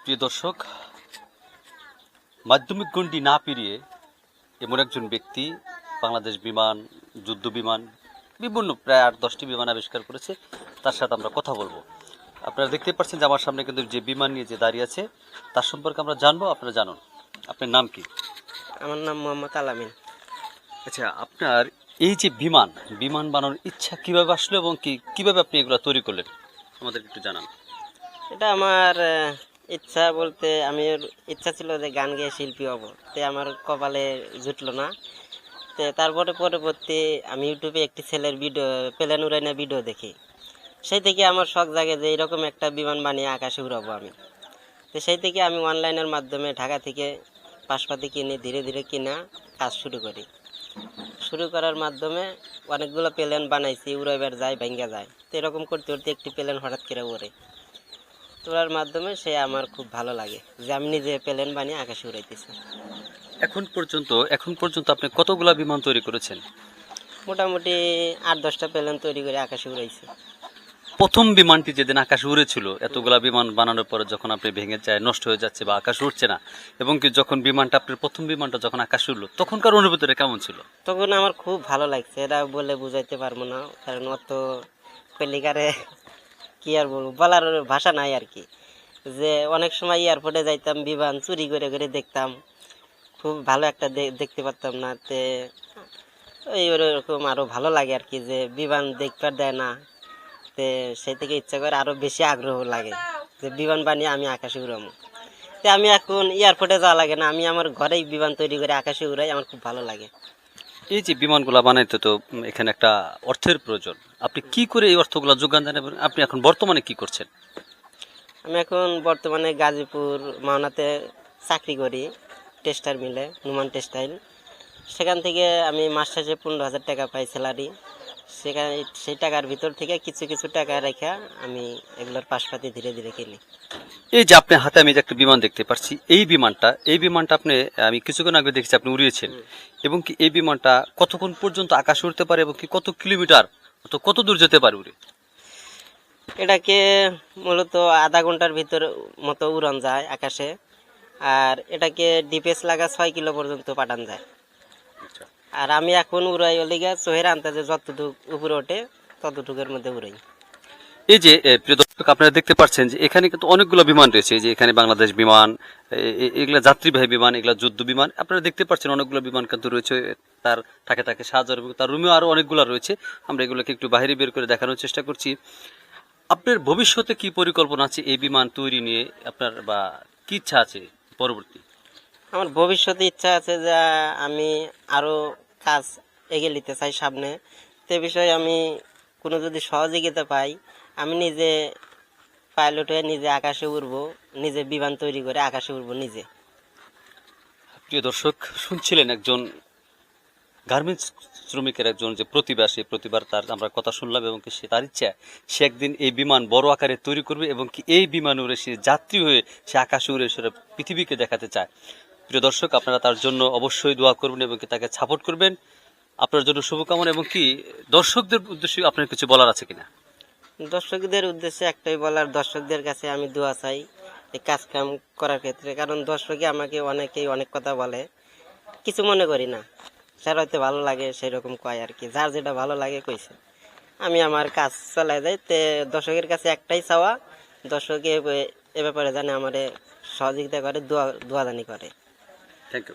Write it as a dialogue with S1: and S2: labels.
S1: প্রিয় দর্শক মাধ্যমিক গণ্ডি না পেরিয়ে এমন একজন ব্যক্তি বাংলাদেশ বিমান যুদ্ধ বিমান বিভিন্ন প্রায় আট দশটি বিমান আবিষ্কার করেছে। তার সাথে আমরা কথা বলব। আপনারা দেখতে পাচ্ছেন যে আমার সামনে কিন্তু যে বিমান নিয়ে যে দাঁড়িয়ে আছে তার সম্পর্কে আমরা জানব। আপনারা জানুন আপনার নাম কি?
S2: আমার নাম মোহাম্মদ আলামিন।
S1: আচ্ছা আপনার এই যে বিমান বিমান বানানোর ইচ্ছা কীভাবে আসলো এবং কি কীভাবে আপনি এগুলো তৈরি করলেন? আমাদের একটু জানান।
S2: এটা আমার ইচ্ছা বলতে আমি ইচ্ছা ছিল যে গান গেয়ে শিল্পী হব। তে আমার কপালে জুটলো না। তে তারপরে পরবর্তী আমি ইউটিউবে একটি ছেলের ভিডিও প্লেন উড়াইনা ভিডিও দেখি। সেই থেকে আমার শখ জাগে যে এরকম একটা বিমান বানিয়ে আকাশে উড়াবো আমি। তো সেই থেকে আমি অনলাইনের মাধ্যমে ঢাকা থেকে পাশপাতি কিনে, ধীরে ধীরে কিনা কাজ শুরু করি। শুরু করার মাধ্যমে অনেকগুলো প্লেন বানাইছি, উড়াইবার যায়, ভেঙ্গা যায়। তো এরকম করতে করতে একটি প্লেন হঠাৎ করে ওড়ে। তোলার মাধ্যমে সে আমার খুব ভালো লাগে। যে আমি নিজে প্লেন বানিয়ে আকাশে উড়াইতেছি।
S1: এখন পর্যন্ত এখন পর্যন্ত আপনি কতগুলা বিমান তৈরি করেছেন?
S2: মোটামুটি আট দশটা প্লেন তৈরি করে আকাশে উড়াইছি।
S1: প্রথম বিমানটি যেদিন আকাশে উড়েছিল এতগুলা বিমান বানানোর পরে যখন আপনি ভেঙে যায় নষ্ট হয়ে যাচ্ছে বা আকাশে উঠছে না এবং কি যখন বিমানটা আপনার প্রথম বিমানটা যখন আকাশে উঠল তখনকার অনুভূতিটা কেমন ছিল?
S2: তখন আমার খুব ভালো লাগছে এটা বলে বুঝাইতে পারব না কারণ অত পেলিকারে কি আর বলব, বলার ভাষা নাই আর কি। যে অনেক সময় এয়ারপোর্টে যাইতাম, বিমান চুরি করে করে দেখতাম। খুব ভালো একটা দেখতে পারতাম না, তে ওই ওরকম আরও ভালো লাগে আর কি, যে বিমান দেখবার দেয় না। তে সেই থেকে ইচ্ছা করে আরও বেশি আগ্রহ লাগে, যে বিমান বানিয়ে আমি আকাশে উড়াবো। তে আমি এখন এয়ারপোর্টে যাওয়া লাগে না, আমি আমার ঘরেই বিমান তৈরি করে আকাশে উড়াই, আমার খুব ভালো লাগে।
S1: এই যে বিমানগুলা বানাইতে তো এখানে একটা অর্থের প্রয়োজন। আপনি কি করে এই অর্থগুলো যোগান দেন এবং আপনি এখন বর্তমানে কি করছেন?
S2: আমি এখন বর্তমানে গাজীপুর মাওনাতে চাকরি করি, টেস্টার মিলে, নুমান টেক্সটাইল। সেখান থেকে আমি মাস শেষে পনেরো হাজার টাকা পাই স্যালারি। সেখানে সেই টাকার ভিতর থেকে কিছু কিছু টাকা রেখে আমি এগুলোর পাশপাতি ধীরে ধীরে কিনি
S1: এই যে আপনি হাতে আমি একটা বিমান দেখতে পাচ্ছি এই বিমানটা এই বিমানটা আপনি আমি কিছুক্ষণ আগে দেখছি আপনি উড়িয়েছেন। এবং কি এই বিমানটা কতক্ষণ পর্যন্ত আকাশে উঠতে পারে এবং কি কত কিলোমিটার কত দূর যেতে পারে উড়ে?
S2: এটাকে মূলত আধা ঘণ্টার ভিতর মতো উড়ান যায় আকাশে আর এটাকে ডিপেস লাগা ছয় কিলো পর্যন্ত পাঠান যায়। আর আমি এখন উড়াই ওলিগা চোহের আন্তাজে যতটুকু উপরে ওঠে ততটুকুর মধ্যে উড়াই।
S1: এই যে প্রিয় দর্শক, আপনারা দেখতে পাচ্ছেন যে এখানে কিন্তু অনেকগুলো বিমান রয়েছে। যে এখানে বাংলাদেশ বিমান এগুলা যাত্রীবাহী বিমান, এগুলা যুদ্ধ বিমান। আপনারা দেখতে পাচ্ছেন অনেকগুলো বিমান কিন্তু রয়েছে তার থাকে থাকে সাহায্য তার রুমেও আরও অনেকগুলো রয়েছে। আমরা এগুলোকে একটু বাইরে বের করে দেখানোর চেষ্টা করছি। আপনার ভবিষ্যতে কি পরিকল্পনা আছে এই বিমান তৈরি নিয়ে? আপনার বা কি ইচ্ছা আছে পরবর্তী?
S2: আমার ভবিষ্যতে ইচ্ছা আছে যে আমি আরও কাজ এগিয়ে নিতে চাই সামনে। সে বিষয়ে আমি কোনো যদি সহযোগিতা পাই, আমি নিজে পাইলট হয়ে নিজে আকাশে উড়বো, নিজে বিমান তৈরি করে আকাশে উড়বো নিজে।
S1: প্রিয় দর্শক, শুনছিলেন একজন গার্মেন্টস শ্রমিকের একজন যে প্রতিভা সেই প্রতিভার তার আমরা কথা শুনলাম এবং কি সে তার ইচ্ছা, সে একদিন এই বিমান বড় আকারে তৈরি করবে এবং কি এই বিমান উড়ে সে যাত্রী হয়ে সে আকাশে উড়ে সে পৃথিবীকে দেখাতে চায়। প্রিয় দর্শক, আপনারা তার জন্য অবশ্যই দোয়া করবেন এবং কি তাকে সাপোর্ট করবেন। আপনার জন্য শুভকামনা এবং কি দর্শকদের উদ্দেশ্যে আপনার কিছু বলার আছে কিনা?
S2: দর্শকদের উদ্দেশ্যে একটাই বলার দর্শকদের কাছে আমি দোয়া চাই এই কাজকাম করার ক্ষেত্রে। কারণ দর্শকে আমাকে অনেকেই অনেক কথা বলে কিছু মনে করি না। স্যার হয়তো ভালো লাগে সেই রকম কয় আর কি যার যেটা ভালো লাগে কইছে। আমি আমার কাজ চালাই যাই তে দর্শকের কাছে একটাই চাওয়া দর্শকে এ- এ ব্যাপারে জানে আমারে সহযোগিতা করে দোয়া দোয়াদানি করে।
S1: Thank you